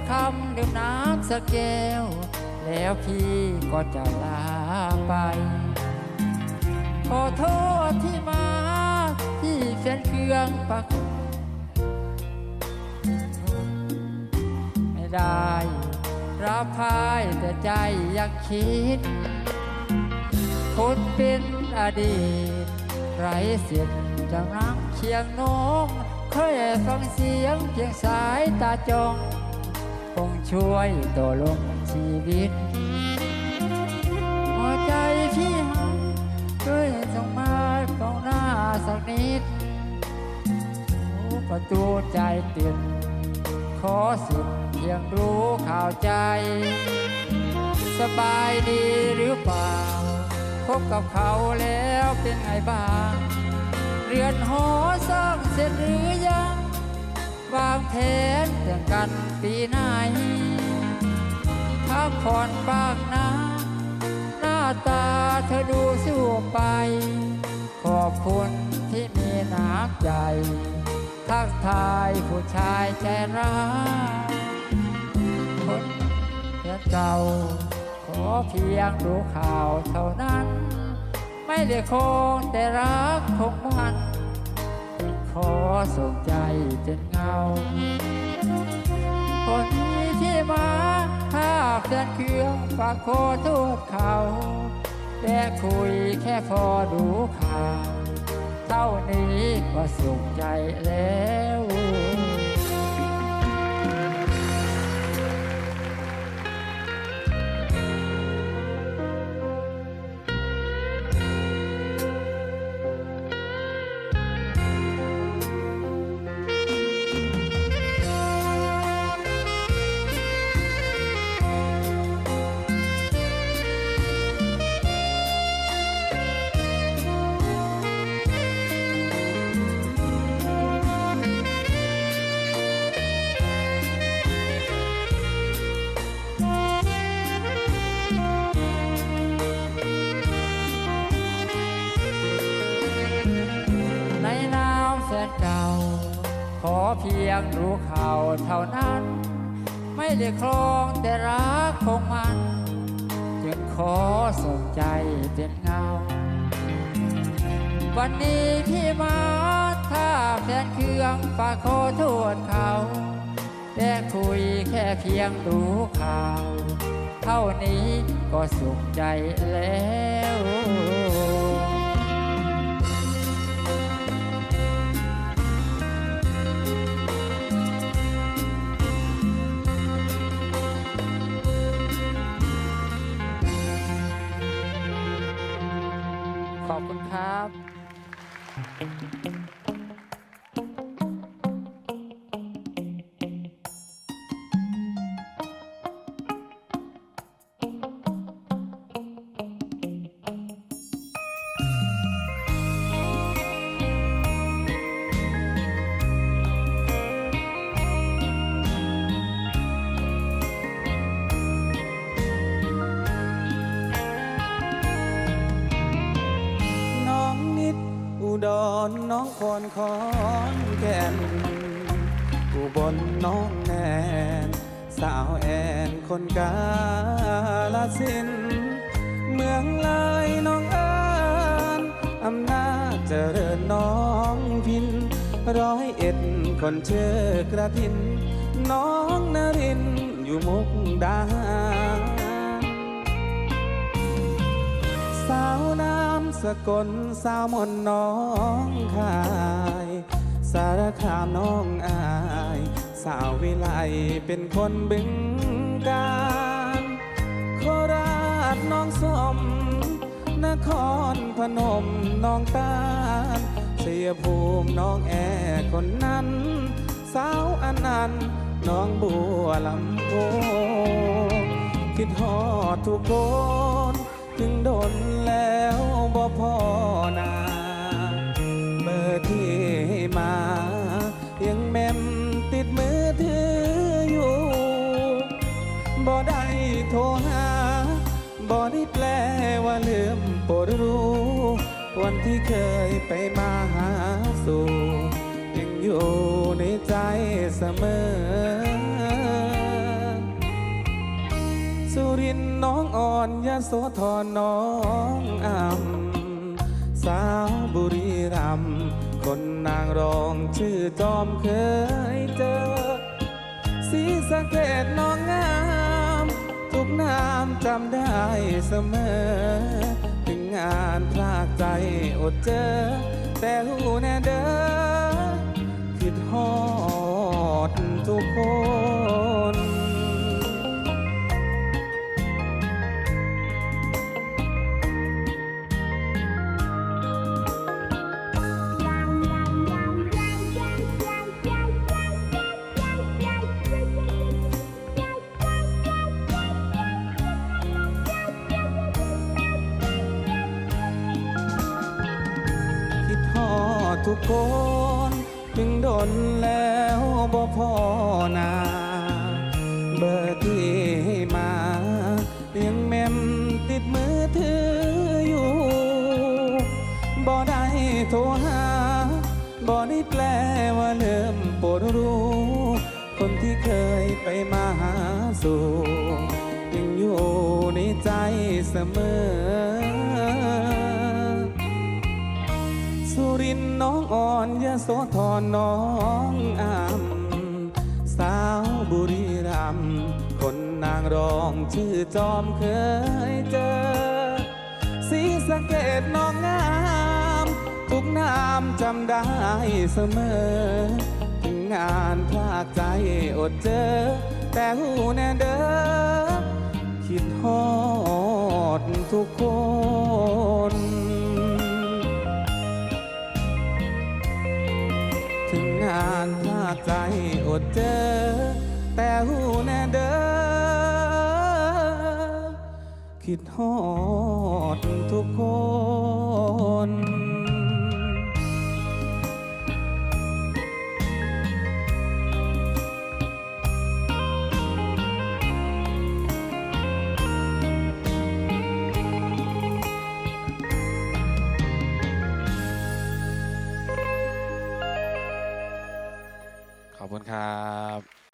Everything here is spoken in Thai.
สักคำดื่มน้ำสักแก้ว แล้วพี่ก็จะลาไป ขอโทษที่มาที่แฟนเครื่องปัก ไม่ได้รับพายแต่ใจอยังคิดคนเป็นอดีตไรเสียดจะรังเคียงน้องเคยฟังเสียงเพียงสายตาจอง คงช่วยต่อลงชีวิต หัวใจพี่หังเคยส่งมาเฝ้าหน้าสักนิดประตูใจติดขอสิทธิ์เพียงรู้ข่าวใจ สบายดีหรือเปล่าพบกับเขาแล้วเป็นไงบ้าง เรือนหอสร้างเสร็จหรือยัง วางแผนแต่งกันปีไหนพักผ่อนบ้างนะ หน้าตาเธอดูสู้ไป ขอบคุณที่มีน้ำใจ ทักทายผู้ชายใจร้ายคนเพื่อนเก่า ขอเพียงดูข่าวเท่านั้น ไม่ได้คงแต่รักของมัน ขอส่งใจจนเงา คนนี้ที่มาถ้าเพื่อนเครื่องฝากขอโทษเขาแต่คุยแค่พอดูข่าว เท่านี้ก็สุขใจแล้ว นเก่า ขอเพียงรู้ข่าวเท่านั้น ไม่ได้ครองแต่รักของมันจึงขอส่งใจเป็นเงา วันนี้ที่มาถ้าแฟนเครื่องฝากขอโทษเขาแต่คุยแค่เพียงดูข่าว เท่านี้ก็สุขใจแล้ว ดรน้องคอนคอนแก่นอุบลน้องแนน สาวแอนคนกาลสิน เมืองลายน้องเอิญอำนาจเจริญน้องพิน ร้อยเอ็ดคนเชื่อกระทิน น้องนรินอยู่มุกดาหาร สาวน้ำสกลสาวมนน้องคาย สารคามน้องอาย สาววิไลเป็นคนบึงกาฬโคราชน้องสม นครพนมน้องตาลเสียภูมิน้องแอคนนั้น สาวอนันต์น้องบัวลำโพคิดฮอดทุกคน ถึงโดนแล้วบ่พอนาเบอร์ที่ให้มา ยังแม่มติดมือถืออยู่บ่ได้โทรหาบ่ได้แปลว่าลืมโปรดรู้ วันที่เคยไปมาหาสู่ยังอยู่ในใจเสมอ สุรินน้องอ่อนยโสธรน้องอ่ำสาวบุรีรัมย์คนนางรองชื่อจอมเคยเจอสีสะเกตน้องงามทุกนามจำได้เสมอ ถึงงานพลากใจอดเจอ แต่หูแน่เด้อคิดฮอดทุกคน ทุกคน ถึงดนแล้วบ่พอนา เบอร์ที่ให้มายังแม่มติดมือถืออยู่บ่ได้โทรหาบ่ได้แปลว่าเริ่มปวดรู้ คนที่เคยไปมาหาสู่ยังอยู่ในใจเสมอ รินน้องอ่อนยโสธรน้องอามสาวบุรีรัมย์คนนางรองชื่อจอมเคยเจอสีสะเกตน้องงาม ทุกนามจำได้เสมอถึงงานพลากใจอดเจอ แต่หูแน่เด้อคิดฮอดทุกคนานพลาใจอดเจอ แต่หูแน่เด้อคิดฮอดทุกคน ขอบคุณครับ